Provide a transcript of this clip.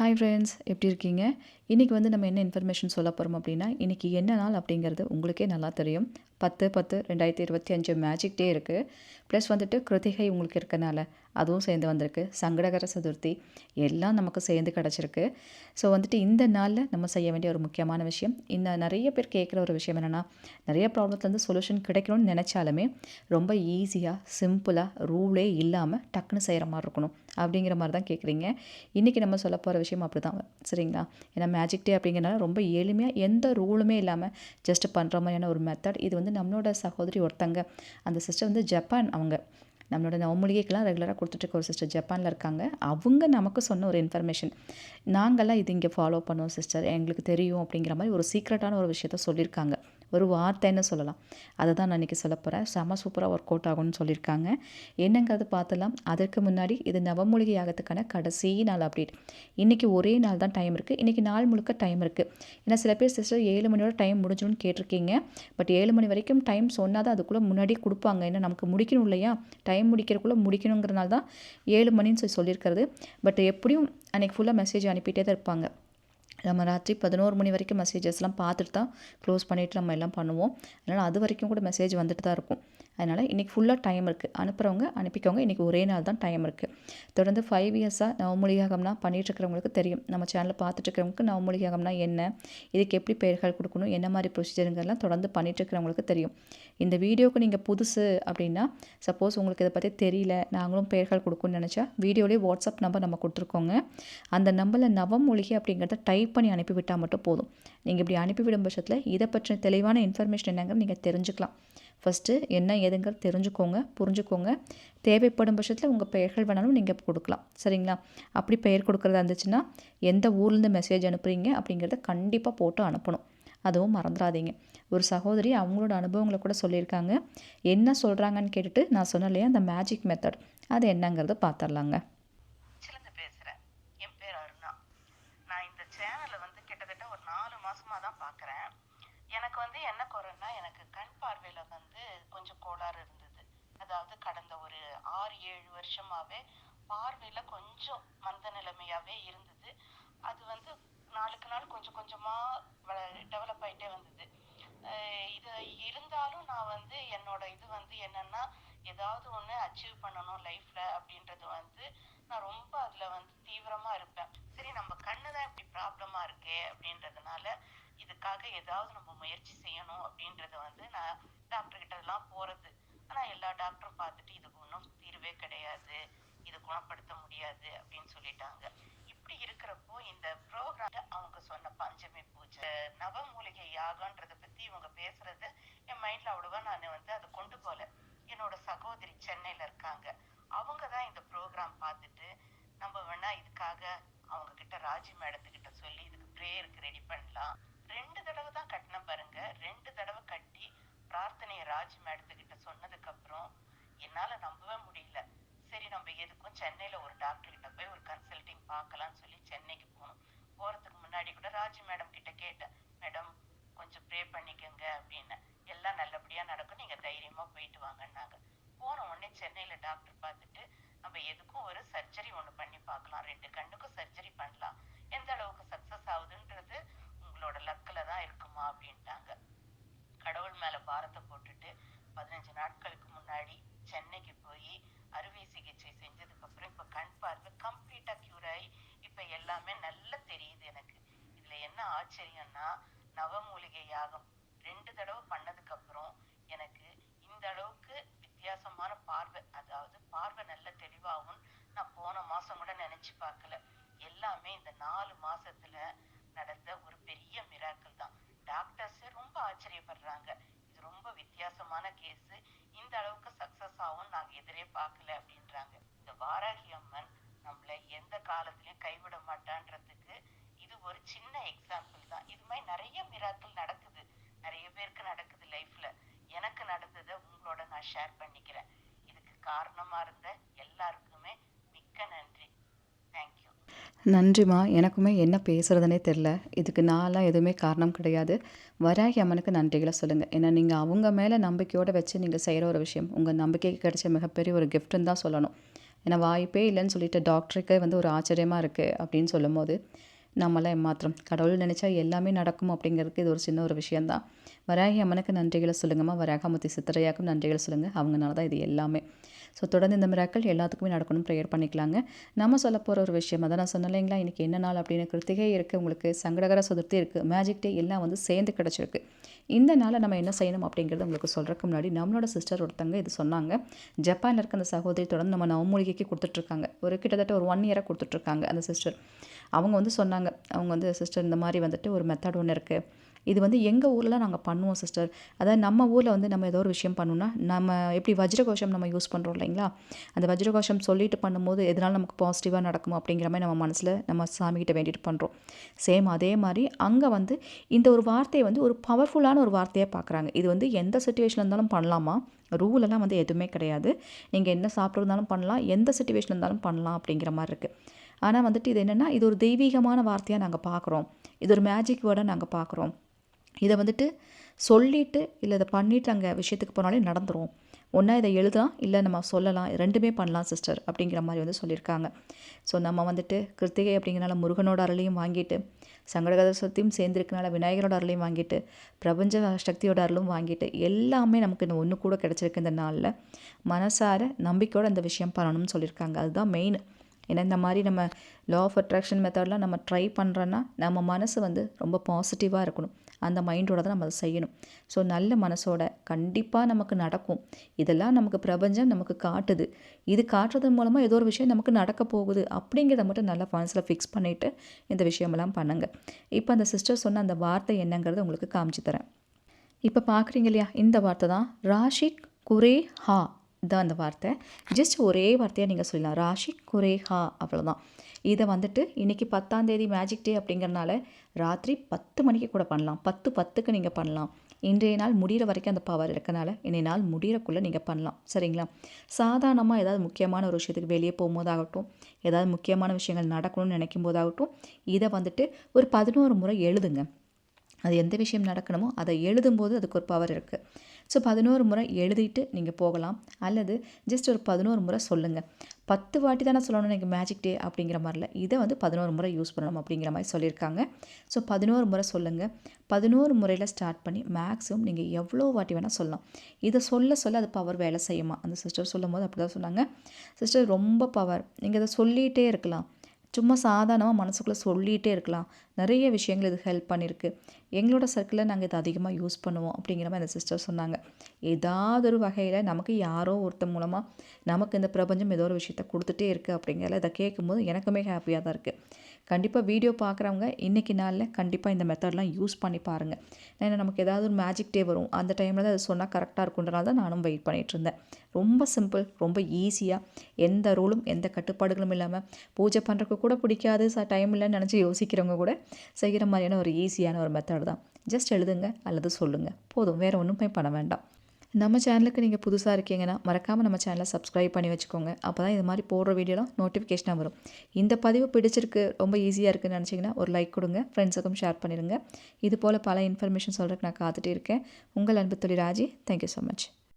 Hi friends எப்படி இருக்கீங்க? இன்றைக்கி வந்து நம்ம என்ன இன்ஃபர்மேஷன் சொல்ல போகிறோம் அப்படின்னா இன்றைக்கி என்ன நாள் அப்படிங்கிறது உங்களுக்கே நல்லா தெரியும். பத்து பத்து ரெண்டாயிரத்தி இருபத்தி அஞ்சு மேஜிக் டே இருக்குது ப்ளஸ் வந்துட்டு கிருத்திகை உங்களுக்கு இருக்கனால. அதுவும் சேர்ந்து வந்திருக்கு. சங்கடகர சதுர்த்தி எல்லாம் நமக்கு சேர்ந்து கிடச்சிருக்கு. ஸோ வந்துட்டு இந்த நாளில் நம்ம செய்ய வேண்டிய ஒரு முக்கியமான விஷயம் இந்த நிறைய பேர் கேட்குற ஒரு விஷயம் என்னென்னா நிறைய ப்ராப்ளத்துலேருந்து சொல்யூஷன் கிடைக்கணும்னு நினச்சாலுமே ரொம்ப ஈஸியாக சிம்பிளாக ரூலே இல்லாமல் டக்குன்னு செய்கிற மாதிரி இருக்கணும் அப்படிங்கிற மாதிரி தான் கேட்குறீங்க. இன்றைக்கி நம்ம சொல்ல போகிற விஷயம் அப்படி தான் சரிங்களா? ஏன்னா மேஜிக் டே அப்படிங்கிறனால ரொம்ப எளிமையாக எந்த ரூலுமே இல்லாமல் ஜஸ்ட் பண்ணுற மாதிரியான ஒரு மெத்தட் இது வந்து நம்மளோட சகோதரி ஒருத்தங்க அந்த சிஸ்டர் வந்து ஜப்பான் அவங்க. நம்மளோட நவமொழிகைக்கெல்லாம் ரெகுலராக கொடுத்துட்ருக்க ஒரு சிஸ்டர் ஜப்பானில் இருக்காங்க. அவங்க நமக்கு சொன்ன ஒரு இன்ஃபர்மேஷன் நாங்கள்லாம் இது இங்கே ஃபாலோ பண்ணுவோம் சிஸ்டர் எங்களுக்கு தெரியும் அப்படிங்கிற மாதிரி ஒரு சீக்ரெட்டான ஒரு விஷயத்த சொல்லியிருக்காங்க. ஒரு வார்த்தைன்னு சொல்லலாம். அதை தான் நான் இன்றைக்கி சொல்ல போகிறேன் செம சூப்பராக ஒர்க் அவுட் ஆகும்னு சொல்லியிருக்காங்க. என்னங்கிறது பார்த்துலாம்? அதற்கு முன்னாடி இது நவமூலிகை யாகத்துக்கான கடைசி நாள் அப்டேட் இன்றைக்கி ஒரே நாள் தான் டைம் இருக்குது இன்றைக்கி நாள் முழுக்க டைம் இருக்குது ஏன்னா சில பேர் சிஸ்டர் ஏழு மணியோட டைம் முடிஞ்சுன்னு கேட்டிருக்கீங்க. பட் ஏழு மணி வரைக்கும் டைம் சொன்னால் தான் அதுக்குள்ளே முன்னாடி கொடுப்பாங்க. ஏன்னா நமக்கு முடிக்கணும் இல்லையா? டைம் முடிக்கிறக்குள்ளே முடிக்கணுங்கிறனால தான் ஏழு மணின்னு சொல்லி சொல்லியிருக்கிறது. பட் எப்படியும் அன்றைக்கி ஃபுல்லாக மெசேஜ் அனுப்பிட்டே தான் இருப்பாங்க. நம்ம ராத்திரி பதினோரு மணி வரைக்கும் மெசேஜஸ்லாம் பார்த்துட்டு தான் க்ளோஸ் பண்ணிவிட்டு நம்ம எல்லாம் பண்ணுவோம். அதனால் அது வரைக்கும் கூட மெசேஜ் வந்துட்டு தான் இருக்கும். அதனால் இன்றைக்கி ஃபுல்லாக டைம் இருக்குது அனுப்புகிறவங்க அனுப்பிக்கோங்க. இன்றைக்கி ஒரே நாள் தான் டைம் இருக்குது தொடர்ந்து ஃபைவ் இயர்ஸாக நவமொழியாகம்னா பண்ணிகிட்ருக்கிறவங்களுக்கு தெரியும். நம்ம சேனலில் பார்த்துட்ருக்கிறவங்களுக்கு நவமொழியாகம்னா என்ன? இதுக்கு எப்படி பெயர்கள் கொடுக்கணும்? என்ன மாதிரி ப்ரொசீஜருங்கெல்லாம் தொடர்ந்து பண்ணிகிட்ருக்கிறவங்களுக்கு தெரியும். இந்த வீடியோவுக்கு நீங்கள் புதுசு அப்படின்னா சப்போஸ் உங்களுக்கு இதை பற்றி தெரியல நாங்களும் பெயர்கள் கொடுக்கணும்னு நினச்சா வீடியோலேயே வாட்ஸ்அப் நம்பர் நம்ம கொடுத்துருக்கோங்க. அந்த நம்பரில் நவமொழிகை அப்படிங்கிறத டைப் பண்ணி அனுப்பிவிட்டால் மட்டும் போதும். நீங்கள் இப்படி அனுப்பிவிடும் பட்சத்தில் இதை பற்றின தெளிவான இன்ஃபர்மேஷன் என்னங்கிறது நீங்கள் தெரிஞ்சுக்கலாம். ஃபஸ்ட்டு என்ன ஏதுங்கிறது தெரிஞ்சுக்கோங்க புரிஞ்சுக்கோங்க. தேவைப்படும் பட்சத்தில் உங்கள் பெயர்கள் வேணாலும் நீங்கள் கொடுக்கலாம். சரிங்களா? அப்படி பெயர் கொடுக்குறதா இருந்துச்சுன்னா எந்த ஊர்லேருந்து மெசேஜ் அனுப்புகிறீங்க அப்படிங்கிறத கண்டிப்பாக போட்டு அனுப்பணும். அதுவும் மறந்துடாதீங்க. ஒரு சகோதரி அவங்களோட அனுபவங்களை கூட சொல்லியிருக்காங்க. என்ன சொல்கிறாங்கன்னு கேட்டுட்டு நான் சொன்ன இல்லையா அந்த மேஜிக் மெத்தட் அது என்னங்கிறத பார்த்துடலாங்க பேசுகிறேன் என் பேர் அருணா. நான் இந்த வந்து கிட்டத்தட்ட ஒரு நாலு தான் பார்க்குறேன் எனக்கு வந்து என்ன குறைன்னா எனக்கு கண் பார்வையில் வந்து கொஞ்சம் கோளாறு இருந்தது. அதாவது கடந்த ஒரு ஆறு ஏழு வருஷமாவே பார்வையில் கொஞ்சம் மந்த நிலைமையாகவே இருந்தது. அது வந்து நாளுக்கு நாள் கொஞ்சம் கொஞ்சமாக டெவலப் ஆயிட்டே வந்தது. இது இருந்தாலும் நான் வந்து என்னோட இது வந்து என்னன்னா ஏதாவது ஒன்று அச்சீவ் பண்ணணும் லைஃப்ல அப்படின்றது வந்து நான் ரொம்ப அதுல வந்து தீவிரமா இருப்பேன். சரி நம்ம கண்ணு தான் இப்படி ப்ராப்ளமா இருக்கே அப்படின்றதுனால அதுக்காக ஏதாவது நம்ம முயற்சி செய்யணும் அப்படின்றத வந்து நான் டாக்டர் கிட்ட எல்லாம் போறது. ஆனா எல்லா டாக்டரும் பார்த்துட்டு இதுக்கு ஒன்றும் தீர்வே கிடையாது. இது குணப்படுத்த முடியாது அப்படின்னு சொல்லிட்டாங்க. இப்படி இருக்கிறப்போ இந்த ப்ரோக்ராம் அவங்க சொன்ன பஞ்சமி பூஜை நவமூலிகை யாகன்றத பத்தி இவங்க பேசுறது என் மைண்ட்ல அவ்வளவா நான் வந்து அதை கொண்டு போல. என்னோட சகோதரி சென்னையில இருக்காங்க. அவங்க தான் இந்த ப்ரோக்ராம் பார்த்துட்டு நம்ம வேணா இதுக்காக அவங்க கிட்ட ராஜி மேடத்துக்கிட்ட சொல்லி இதுக்கு ப்ரேயருக்கு ரெடி பண்ணலாம். ரெண்டு தடவை தான் கட்டின பாருங்க. ரெண்டு தடவை கட்டி பிரார்த்தனையை ராஜி மேடத்துக்கிட்ட சொன்னதுக்கு அப்புறம் என்னால நம்பவே முடியல. சரி நம்ம எதுக்கும் சென்னையில ஒரு டாக்டர் கிட்ட போய் ஒரு கன்சல்டிங் பார்க்கலாம்னு சொல்லி சென்னைக்கு போனோம். போறதுக்கு முன்னாடி கூட ராஜி மேடம் கிட்ட கேட்டேன். மேடம் கொஞ்சம் ப்ரே பண்ணிக்கோங்க அப்படின்னு. எல்லாம் நல்லபடியா நடக்கும். நீங்க தைரியமா போயிட்டு வாங்கன்னாங்க. போன உடனே சென்னையில டாக்டர் பார்த்துட்டு நம்ம எதுக்கும் ஒரு சர்ஜரி ஒண்ணு பண்ணி பார்க்கலாம். ரெண்டு கண்ணுக்கும் சர்ஜரி பண்ணலாம். எந்த அளவுக்கு சக்சஸ் ஆகுதுன்றது உங்களோட லக்கில் தான் இருக்குமா அப்படின்ட்டாங்க கடவுள் மேல பாரத்தை போட்டுட்டு பதினஞ்சு நாட்களுக்கு முன்னாடி சென்னைக்கு போய் அறுவை சிகிச்சை செஞ்சதுக்கு அப்புறம் இப்ப கண் பார்வை கம்ப்ளீட்டா கியூர் ஆகி இப்ப எல்லாமே நல்லா தெரியுது எனக்கு இதுல என்ன ஆச்சரியம்னா நவமூலிகை யாகம் ரெண்டு தடவை பண்ணதுக்கு அப்புறம் எனக்கு இந்த அளவுக்கு வித்தியாசமான பார்வை அதாவது பார்வை நல்ல தெளிவாகும் நான் போன மாசம் கூட நினைச்சு பார்க்கல. எல்லாமே இந்த நாலு மாசத்துல நடந்த ஒரு பெரிய மிராக்கள் தான். டாக்டர்ஸ் ரொம்ப ஆச்சரியப்படுறாங்க. இது ரொம்ப வித்தியாசமான கேஸ் இந்த அளவுக்கு சக்சஸ் ஆகும் நாங்க எதிரே பார்க்கல அப்படின்றாங்க. இந்த வாராகி அம்மன் நம்மள எந்த காலத்திலயும் கைவிட மாட்டான்றதுக்கு ஒரு சின்ன எக்ஸாம்பிள் தான். இது மாதிரி நிறைய மிராக்கள் நடக்குது. நிறைய பேருக்கு நடக்குது லைஃப்ல எனக்கு நடந்ததை உங்களோட நான் ஷேர் பண்ணிக்கிறேன். இதுக்கு காரணமா இருந்த எல்லாருக்குமே மிக்க நன்றி. தேங்க்யூ நன்றிம்மா. எனக்குமே என்ன பேசுகிறதுனே தெரில இதுக்கு நான்லாம் எதுவுமே காரணம் கிடையாது. வராகி அம்மனுக்கு நன்றிகளை சொல்லுங்கள் ஏன்னா நீங்கள் அவங்க மேலே நம்பிக்கையோடு வச்சு நீங்கள் செய்கிற ஒரு விஷயம் உங்கள் நம்பிக்கைக்கு கிடைச்ச மிகப்பெரிய ஒரு கிஃப்ட்டுன்னு தான் சொல்லணும். ஏன்னா வாய்ப்பே இல்லைன்னு சொல்லிட்டு டாக்டருக்கே வந்து ஒரு ஆச்சரியமாக இருக்குது அப்படின்னு சொல்லும்போது நம்மளை ஏமாத்திரம் கடவுள் நினச்சா எல்லாமே நடக்கும் அப்படிங்கிறதுக்கு இது ஒரு சின்ன ஒரு விஷயந்தான் வராகி அம்மனுக்கு நன்றிகளை சொல்லுங்கம்மா. வராகமூர்த்தி சித்திரையாக்கும் நன்றிகளை சொல்லுங்கள் அவங்கனால தான் இது எல்லாமே. ஸோ தொடர்ந்து இந்த மிராக்கள் எல்லாத்துக்குமே நடக்கணும். ப்ரேயர் பண்ணிக்கலாங்க. நம்ம சொல்ல போகிற ஒரு விஷயம் அதான் நான் சொன்னேன் இல்லைங்களா? இன்றைக்கி என்ன நாள் அப்படின்னு கிருத்திகை இருக்குது உங்களுக்கு சங்கடகர சதுர்த்தி இருக்குது மேஜிக் டே எல்லாம் வந்து சேர்ந்து கிடச்சிருக்கு. இந்த நாளை நம்ம என்ன செய்யணும் அப்படிங்கிறது உங்களுக்கு சொல்கிறதுக்கு முன்னாடி நம்மளோட சிஸ்டர் ஒருத்தங்க இது சொன்னாங்க. ஜப்பானில் இருக்க அந்த சகோதரி தொடர்ந்து நம்ம நவமூலிகைக்கு கொடுத்துட்ருக்காங்க ஒரு கிட்டத்தட்ட ஒரு ஒன் இயராக கொடுத்துட்ருக்காங்க அந்த சிஸ்டர் அவங்க வந்து சொன்னாங்க. அவங்க வந்து சிஸ்டர் இந்த மாதிரி வந்துட்டு ஒரு மெத்தட் ஒன்று இருக்குது இது வந்து எங்கள் ஊரில் நாங்கள் பண்ணுவோம் சிஸ்டர். அதாவது நம்ம ஊரில் வந்து நம்ம ஏதோ ஒரு விஷயம் பண்ணோம்னா நம்ம எப்படி வஜ்ரகோஷம் நம்ம யூஸ் பண்ணுறோம் இல்லைங்களா? அந்த வஜ்ரகோஷம் சொல்லிட்டு பண்ணும்போது எதனால நமக்கு பாசிட்டிவாக நடக்கும் அப்படிங்கிற மாதிரி நம்ம மனசில் நம்ம சாமிகிட்ட வேண்டிட்டு பண்ணுறோம் சேம் அதே மாதிரி அங்கே வந்து இந்த ஒரு வார்த்தையை வந்து ஒரு பவர்ஃபுல்லான ஒரு வார்த்தையாக பார்க்குறாங்க இது வந்து எந்த சுச்சுவேஷனில் இருந்தாலும் பண்ணலாமா? ரூலெல்லாம் வந்து எதுவுமே கிடையாது. நீங்கள் என்ன சாப்பிட்ருந்தாலும் பண்ணலாம். எந்த சுச்சுவேஷன் இருந்தாலும் பண்ணலாம் அப்படிங்கிற மாதிரி இருக்குது ஆனால் வந்துட்டு இது என்னென்னா இது ஒரு தெய்வீகமான வார்த்தையாக நாங்கள் பார்க்குறோம் இது ஒரு மேஜிக் வேர்டாக நாங்கள் பார்க்குறோம் இதை வந்துட்டு சொல்லிவிட்டு இல்லை இதை பண்ணிவிட்டு அங்கே விஷயத்துக்கு போனாலே நடந்துரும். ஒன்றா இதை எழுதலாம் இல்லை நம்ம சொல்லலாம் ரெண்டுமே பண்ணலாம் சிஸ்டர் அப்படிங்கிற மாதிரி வந்து சொல்லியிருக்காங்க. ஸோ நம்ம வந்துட்டு கிருத்திகை அப்படிங்கிறனால முருகனோட அருளையும் வாங்கிட்டு சங்கடகத சக்தியும் சேர்ந்துருக்கனால விநாயகரோட அருளையும் வாங்கிட்டு பிரபஞ்ச சக்தியோட அருளும் வாங்கிட்டு எல்லாமே நமக்கு இந்த ஒன்று கூட கிடச்சிருக்கு இந்த நாளில். மனசார நம்பிக்கையோடு அந்த விஷயம் பண்ணணும்னு சொல்லியிருக்காங்க. அதுதான் மெயின் ஏன்னா இந்த மாதிரி நம்ம லா ஆஃப் அட்ராக்ஷன் மெத்தட்லாம் நம்ம ட்ரை பண்ணுறோன்னா நம்ம மனசு வந்து ரொம்ப பாசிட்டிவாக இருக்கணும். அந்த மைண்டோட தான் நம்ம அதை செய்யணும். ஸோ நல்ல மனசோட கண்டிப்பாக நமக்கு நடக்கும். இதெல்லாம் நமக்கு பிரபஞ்சம் நமக்கு காட்டுது. இது காட்டுறது மூலமாக ஏதோ ஒரு விஷயம் நமக்கு நடக்க போகுது அப்படிங்கிறத மட்டும் நல்லா மனசில் ஃபிக்ஸ் பண்ணிவிட்டு இந்த விஷயமெல்லாம் பண்ணுங்கள் இப்போ அந்த சிஸ்டர் சொன்ன அந்த வார்த்தை என்னங்கிறத உங்களுக்கு காமிச்சு தரேன். இப்போ பார்க்குறீங்க இல்லையா? இந்த வார்த்தை தான் ராஷிக் குரே ஹா. தான் அந்த வார்த்தை. ஜஸ்ட் ஒரே வார்த்தையாக நீங்கள் சொல்லலாம். ராஷி குரேஹா அவ்வளோதான் இதை வந்துட்டு இன்றைக்கி பத்தாந்தேதி மேஜிக் டே அப்படிங்கிறனால ராத்திரி பத்து மணிக்கு கூட பண்ணலாம். பத்து பத்துக்கு நீங்கள் பண்ணலாம். இன்றைய நாள் முடிகிற வரைக்கும் அந்த பவர் இருக்கனால இன்றைய நாள் முடிகிறக்குள்ளே நீங்கள் பண்ணலாம். சரிங்களா? சாதாரணமாக ஏதாவது முக்கியமான ஒரு விஷயத்துக்கு வெளியே போகும்போதாகட்டும் ஏதாவது முக்கியமான விஷயங்கள் நடக்கணும்னு நினைக்கும் போதாகட்டும் இதை வந்துட்டு ஒரு பதினோரு முறை எழுதுங்க. அது எந்த விஷயம் நடக்கணுமோ அதை எழுதும்போது அதுக்கு ஒரு பவர் இருக்குது ஸோ பதினோரு முறை எழுதிட்டு நீங்கள் போகலாம். அல்லது ஜஸ்ட் ஒரு பதினோரு முறை சொல்லுங்கள் பத்து வாட்டி தானே சொல்லணும் எனக்கு மேஜிக் டே அப்படிங்கிற மாதிரில இதை வந்து பதினோரு முறை யூஸ் பண்ணணும் அப்படிங்கிற மாதிரி சொல்லியிருக்காங்க. ஸோ பதினோரு முறை சொல்லுங்கள் பதினோரு முறையில் ஸ்டார்ட் பண்ணி மேக்ஸிமம் நீங்கள் எவ்வளோ வாட்டி வேணால் சொல்லலாம். இதை சொல்ல சொல்ல அது பவர் வேலை செய்யுமா? அந்த சிஸ்டர் சொல்லும் போது அப்படி தான் சொன்னாங்க. சிஸ்டர் ரொம்ப பவர் நீங்கள் அதை சொல்லிகிட்டே இருக்கலாம். சும்மா சாதாரணமாக மனசுக்குள்ளே சொல்லிகிட்டே இருக்கலாம். நிறைய விஷயங்கள் இது ஹெல்ப் பண்ணியிருக்கு எங்களோட சர்க்கிளில் நாங்கள் இதை அதிகமாக யூஸ் பண்ணுவோம் அப்படிங்கிற மாதிரி அந்த சிஸ்டர் சொன்னாங்க. ஏதாவது ஒரு வகையில் நமக்கு யாரோ ஒருத்தர் மூலமாக நமக்கு இந்த பிரபஞ்சம் ஏதோ ஒரு விஷயத்த கொடுத்துட்டே இருக்குது அப்படிங்கிறத இதை கேட்கும்போது எனக்குமே ஹாப்பியாக தான் இருக்குது கண்டிப்பாக வீடியோ பார்க்குறவங்க இன்றைக்கி நாளில் கண்டிப்பாக இந்த மெத்தட்லாம் யூஸ் பண்ணி பாருங்கள் ஏன்னா நமக்கு ஏதாவது ஒரு மேஜிக் டே வரும். அந்த டைமில் தான் அது சொன்னால் கரெக்டாக இருக்குன்றனால தான் நானும் வெயிட் பண்ணிகிட்டு இருந்தேன். ரொம்ப சிம்பிள் ரொம்ப ஈஸியாக எந்த ரூலும் எந்த கட்டுப்பாடுகளும் இல்லாமல் பூஜை பண்ணுறதுக்கு கூட பிடிக்காது. ச டைம் இல்லைன்னு நினச்சி யோசிக்கிறவங்க கூட செய்கிற மாதிரியான ஒரு ஈஸியான ஒரு மெத்தட் தான். ஜஸ்ட் எழுதுங்க அல்லது சொல்லுங்கள் போதும். வேறு ஒன்றுமே பண்ண வேண்டாம். நம்ம சேனலுக்கு நீங்கள் புதுசாக இருக்கீங்கன்னா மறக்காமல் நம்ம சேனலை சப்ஸ்கிரைப் பண்ணி வச்சுக்கோங்க. அப்போ தான் இது மாதிரி போடுற வீடியோலாம் நோட்டிஃபிகேஷனாக வரும். இந்த பதிவு பிடிச்சிருக்கு ரொம்ப ஈஸியாக இருக்குன்னு நினச்சிங்கன்னா ஒரு லைக் கொடுங்க. ஃப்ரெண்ட்ஸுக்கும் ஷேர் பண்ணிடுங்க இது போல் பல இன்ஃபர்மேஷன் சொல்கிறதுக்கு நான் காத்துட்டு இருக்கேன். உங்கள் அன்பு தொழில் ராஜி. Thank you so much